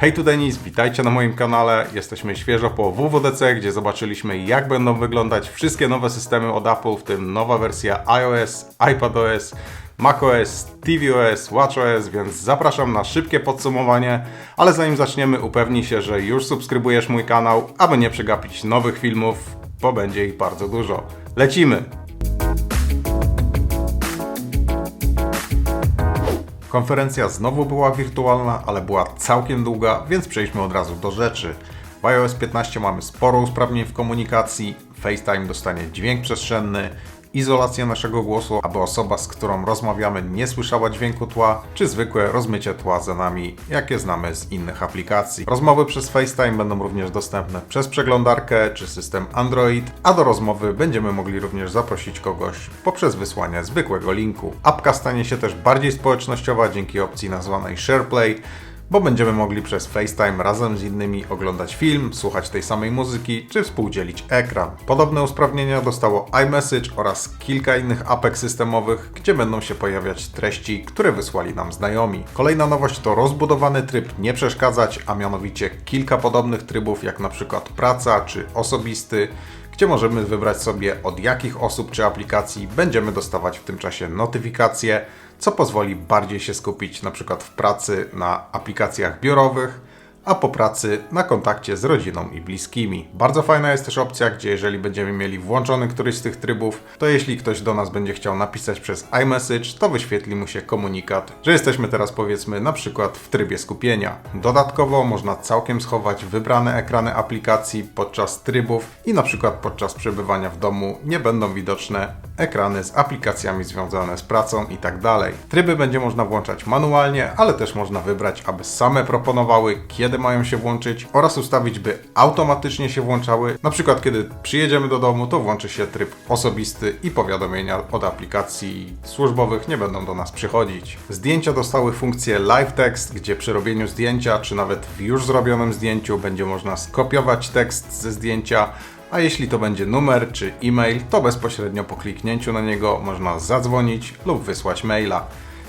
Hej tu Denis, witajcie na moim kanale. Jesteśmy świeżo po WWDC, gdzie zobaczyliśmy jak będą wyglądać wszystkie nowe systemy od Apple, w tym nowa wersja iOS, iPadOS, macOS, tvOS, watchOS, więc zapraszam na szybkie podsumowanie, ale zanim zaczniemy upewnij się, że już subskrybujesz mój kanał, aby nie przegapić nowych filmów, bo będzie ich bardzo dużo. Lecimy! Konferencja znowu była wirtualna, ale była całkiem długa, więc przejdźmy od razu do rzeczy. W iOS 15 mamy sporo usprawnień w komunikacji, FaceTime dostanie dźwięk przestrzenny, izolację naszego głosu, aby osoba, z którą rozmawiamy, nie słyszała dźwięku tła, czy zwykłe rozmycie tła za nami, jakie znamy z innych aplikacji. Rozmowy przez FaceTime będą również dostępne przez przeglądarkę czy system Android, a do rozmowy będziemy mogli również zaprosić kogoś poprzez wysłanie zwykłego linku. Apka stanie się też bardziej społecznościowa dzięki opcji nazwanej SharePlay, bo będziemy mogli przez FaceTime razem z innymi oglądać film, słuchać tej samej muzyki czy współdzielić ekran. Podobne usprawnienia dostało iMessage oraz kilka innych apek systemowych, gdzie będą się pojawiać treści, które wysłali nam znajomi. Kolejna nowość to rozbudowany tryb nie przeszkadzać, a mianowicie kilka podobnych trybów jak na przykład praca czy osobisty, gdzie możemy wybrać sobie od jakich osób czy aplikacji będziemy dostawać w tym czasie notyfikacje, co pozwoli bardziej się skupić na przykład w pracy na aplikacjach biurowych, a po pracy na kontakcie z rodziną i bliskimi. Bardzo fajna jest też opcja, gdzie jeżeli będziemy mieli włączony któryś z tych trybów, to jeśli ktoś do nas będzie chciał napisać przez iMessage, to wyświetli mu się komunikat, że jesteśmy teraz powiedzmy na przykład w trybie skupienia. Dodatkowo można całkiem schować wybrane ekrany aplikacji podczas trybów i na przykład podczas przebywania w domu nie będą widoczne ekrany z aplikacjami związane z pracą i tak. Tryby będzie można włączać manualnie, ale też można wybrać, aby same proponowały, kiedy mają się włączyć oraz ustawić, by automatycznie się włączały. Na przykład, kiedy przyjedziemy do domu, to włączy się tryb osobisty i powiadomienia od aplikacji służbowych nie będą do nas przychodzić. Zdjęcia dostały funkcję live text, gdzie przy robieniu zdjęcia, czy nawet w już zrobionym zdjęciu będzie można skopiować tekst ze zdjęcia, a jeśli to będzie numer czy e-mail, to bezpośrednio po kliknięciu na niego można zadzwonić lub wysłać maila.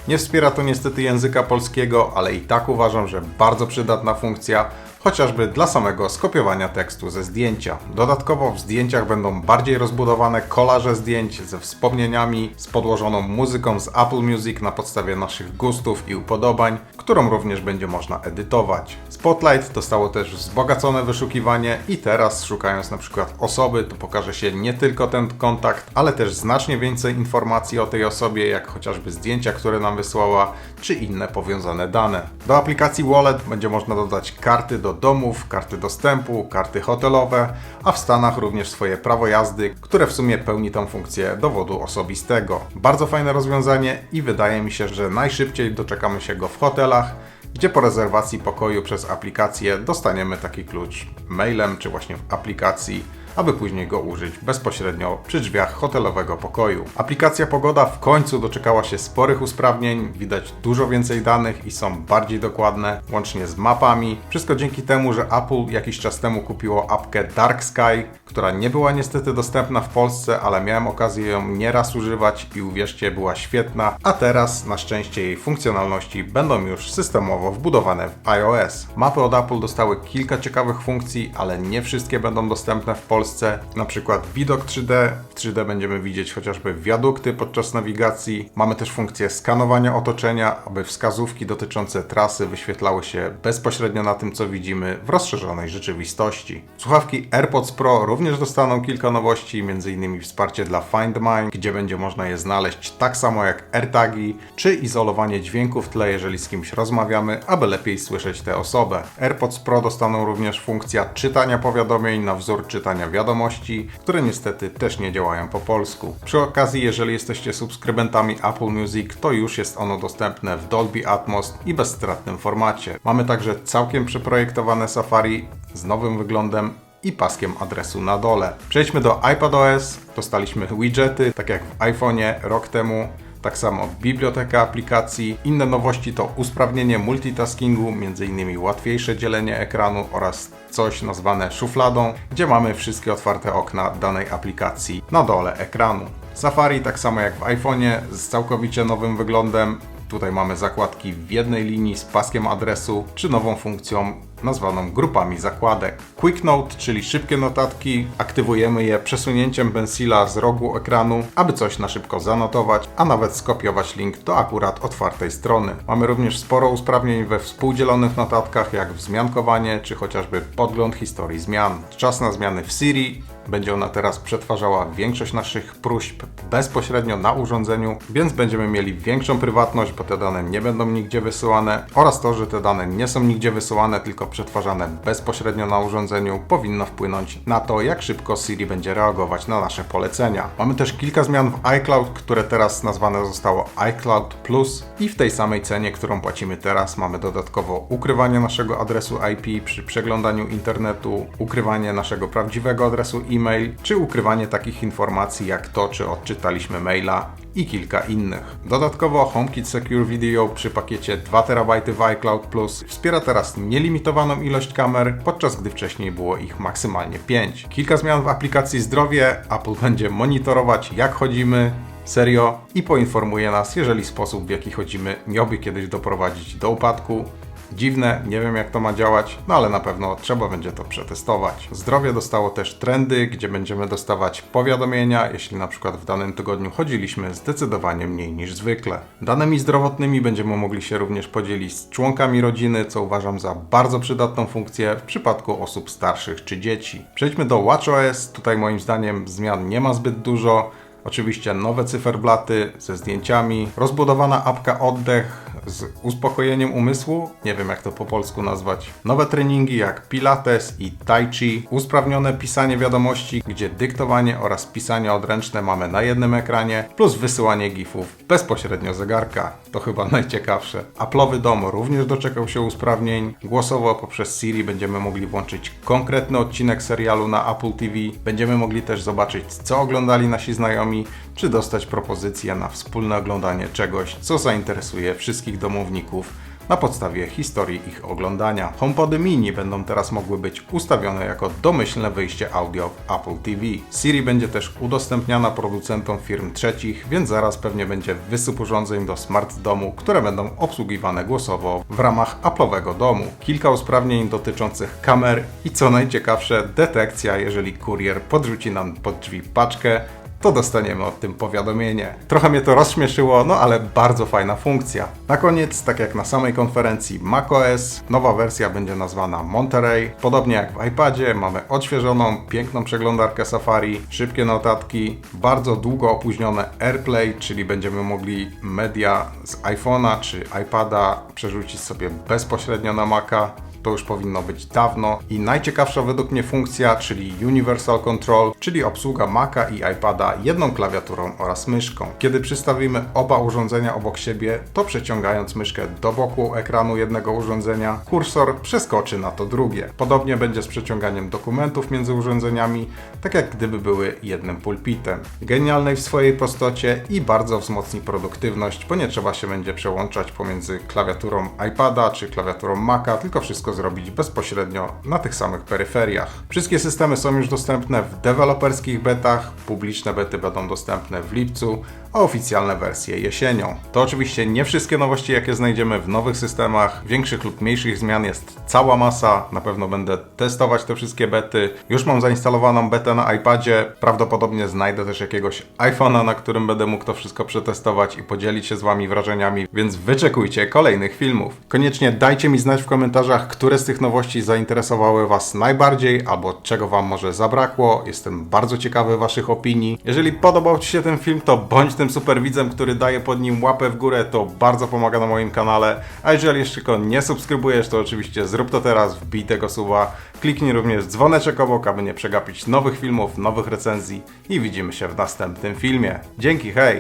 Nie wspiera to niestety języka polskiego, ale i tak uważam, że bardzo przydatna funkcja, chociażby dla samego skopiowania tekstu ze zdjęcia. Dodatkowo w zdjęciach będą bardziej rozbudowane kolaże zdjęć ze wspomnieniami, z podłożoną muzyką z Apple Music na podstawie naszych gustów i upodobań, którą również będzie można edytować. Spotlight dostało też wzbogacone wyszukiwanie i teraz szukając na przykład osoby, to pokaże się nie tylko ten kontakt, ale też znacznie więcej informacji o tej osobie, jak chociażby zdjęcia, które nam wysłała, czy inne powiązane dane. Do aplikacji Wallet będzie można dodać karty do domów, karty dostępu, karty hotelowe, a w Stanach również swoje prawo jazdy, które w sumie pełni tą funkcję dowodu osobistego. Bardzo fajne rozwiązanie i wydaje mi się, że najszybciej doczekamy się go w hotelach, gdzie po rezerwacji pokoju przez aplikację dostaniemy taki klucz mailem czy właśnie w aplikacji aby później go użyć bezpośrednio przy drzwiach hotelowego pokoju. Aplikacja Pogoda w końcu doczekała się sporych usprawnień, widać dużo więcej danych i są bardziej dokładne, łącznie z mapami. Wszystko dzięki temu, że Apple jakiś czas temu kupiło apkę Dark Sky, która nie była niestety dostępna w Polsce, ale miałem okazję ją nieraz używać i uwierzcie, była świetna, a teraz na szczęście jej funkcjonalności będą już systemowo wbudowane w iOS. Mapy od Apple dostały kilka ciekawych funkcji, ale nie wszystkie będą dostępne w Polsce Polsce, na przykład widok 3D. W 3D będziemy widzieć chociażby wiadukty podczas nawigacji. Mamy też funkcję skanowania otoczenia, aby wskazówki dotyczące trasy wyświetlały się bezpośrednio na tym, co widzimy w rozszerzonej rzeczywistości. Słuchawki AirPods Pro również dostaną kilka nowości, m.in. wsparcie dla Find My, gdzie będzie można je znaleźć tak samo jak AirTagi, czy izolowanie dźwięku w tle, jeżeli z kimś rozmawiamy, aby lepiej słyszeć tę osobę. AirPods Pro dostaną również funkcja czytania powiadomień na wzór czytania wiadomości, które niestety też nie działają po polsku. Przy okazji, jeżeli jesteście subskrybentami Apple Music, to już jest ono dostępne w Dolby Atmos i bezstratnym formacie. Mamy także całkiem przeprojektowane Safari z nowym wyglądem i paskiem adresu na dole. Przejdźmy do iPadOS. Dostaliśmy widgety, tak jak w iPhone'ie rok temu. Tak samo biblioteka aplikacji. Inne nowości to usprawnienie multitaskingu, m.in. łatwiejsze dzielenie ekranu oraz coś nazwane szufladą, gdzie mamy wszystkie otwarte okna danej aplikacji na dole ekranu. Safari, tak samo jak w iPhone'ie, z całkowicie nowym wyglądem, Tutaj mamy zakładki w jednej linii z paskiem adresu, czy nową funkcją nazwaną grupami zakładek. Quick Note, czyli szybkie notatki, aktywujemy je przesunięciem pensila z rogu ekranu, aby coś na szybko zanotować, a nawet skopiować link do akurat otwartej strony. Mamy również sporo usprawnień we współdzielonych notatkach, jak wzmiankowanie, czy chociażby podgląd historii zmian. Czas na zmiany w Siri, będzie ona teraz przetwarzała większość naszych próśb bezpośrednio na urządzeniu, więc będziemy mieli większą prywatność, bo te dane nie będą nigdzie wysyłane oraz to, że te dane nie są nigdzie wysyłane, tylko przetwarzane bezpośrednio na urządzeniu, powinno wpłynąć na to, jak szybko Siri będzie reagować na nasze polecenia. Mamy też kilka zmian w iCloud, które teraz nazwane zostało iCloud Plus i w tej samej cenie, którą płacimy teraz, mamy dodatkowo ukrywanie naszego adresu IP przy przeglądaniu internetu, ukrywanie naszego prawdziwego adresu e-mail, czy ukrywanie takich informacji jak to, czy odczytaliśmy maila i kilka innych. Dodatkowo HomeKit Secure Video przy pakiecie 2 TB w iCloud Plus wspiera teraz nielimitowaną ilość kamer, podczas gdy wcześniej było ich maksymalnie 5. Kilka zmian w aplikacji Zdrowie. Apple będzie monitorować jak chodzimy, serio i poinformuje nas, jeżeli sposób w jaki chodzimy miałby kiedyś doprowadzić do upadku. Dziwne, nie wiem jak to ma działać, no ale na pewno trzeba będzie to przetestować. Zdrowie dostało też trendy, gdzie będziemy dostawać powiadomienia, jeśli na przykład w danym tygodniu chodziliśmy zdecydowanie mniej niż zwykle. Danymi zdrowotnymi będziemy mogli się również podzielić z członkami rodziny, co uważam za bardzo przydatną funkcję w przypadku osób starszych czy dzieci. Przejdźmy do WatchOS. Tutaj moim zdaniem zmian nie ma zbyt dużo. Oczywiście nowe cyferblaty ze zdjęciami, rozbudowana apka oddech z uspokojeniem umysłu, nie wiem jak to po polsku nazwać, nowe treningi jak Pilates i Tai Chi, usprawnione pisanie wiadomości, gdzie dyktowanie oraz pisanie odręczne mamy na jednym ekranie, plus wysyłanie gifów bezpośrednio zegarka. To chyba najciekawsze. Apple'owy dom również doczekał się usprawnień. Głosowo poprzez Siri będziemy mogli włączyć konkretny odcinek serialu na Apple TV. Będziemy mogli też zobaczyć, co oglądali nasi znajomi czy dostać propozycję na wspólne oglądanie czegoś, co zainteresuje wszystkich domowników na podstawie historii ich oglądania. HomePody mini będą teraz mogły być ustawione jako domyślne wyjście audio w Apple TV. Siri będzie też udostępniana producentom firm trzecich, więc zaraz pewnie będzie wysyp urządzeń do smart domu, które będą obsługiwane głosowo w ramach Apple'owego domu. Kilka usprawnień dotyczących kamer i co najciekawsze, detekcja, jeżeli kurier podrzuci nam pod drzwi paczkę, to dostaniemy o tym powiadomienie. Trochę mnie to rozśmieszyło, no ale bardzo fajna funkcja. Na koniec, tak jak na samej konferencji macOS, nowa wersja będzie nazwana Monterey. Podobnie jak w iPadzie, mamy odświeżoną, piękną przeglądarkę Safari, szybkie notatki, bardzo długo opóźnione AirPlay, czyli będziemy mogli media z iPhone'a czy iPada przerzucić sobie bezpośrednio na Maca to już powinno być dawno. I najciekawsza według mnie funkcja, czyli Universal Control, czyli obsługa Maca i iPada jedną klawiaturą oraz myszką. Kiedy przystawimy oba urządzenia obok siebie, to przeciągając myszkę do boku ekranu jednego urządzenia, kursor przeskoczy na to drugie. Podobnie będzie z przeciąganiem dokumentów między urządzeniami, tak jak gdyby były jednym pulpitem. Genialnej w swojej prostocie i bardzo wzmocni produktywność, bo nie trzeba się będzie przełączać pomiędzy klawiaturą iPada czy klawiaturą Maca, tylko wszystko zrobić bezpośrednio na tych samych peryferiach. Wszystkie systemy są już dostępne w deweloperskich betach, publiczne bety będą dostępne w lipcu, a oficjalne wersje jesienią. To oczywiście nie wszystkie nowości, jakie znajdziemy w nowych systemach. Większych lub mniejszych zmian jest cała masa. Na pewno będę testować te wszystkie bety. Już mam zainstalowaną betę na iPadzie. Prawdopodobnie znajdę też jakiegoś iPhone'a, na którym będę mógł to wszystko przetestować i podzielić się z Wami wrażeniami, więc wyczekujcie kolejnych filmów. Koniecznie dajcie mi znać w komentarzach, które z tych nowości zainteresowały Was najbardziej, albo czego Wam może zabrakło. Jestem bardzo ciekawy Waszych opinii. Jeżeli podobał Ci się ten film, to bądź tym superwidzem, który daje pod nim łapę w górę, to bardzo pomaga na moim kanale. A jeżeli jeszcze go nie subskrybujesz, to oczywiście zrób to teraz, wbij tego suba. Kliknij również dzwoneczek obok, aby nie przegapić nowych filmów, nowych recenzji i widzimy się w następnym filmie. Dzięki, hej!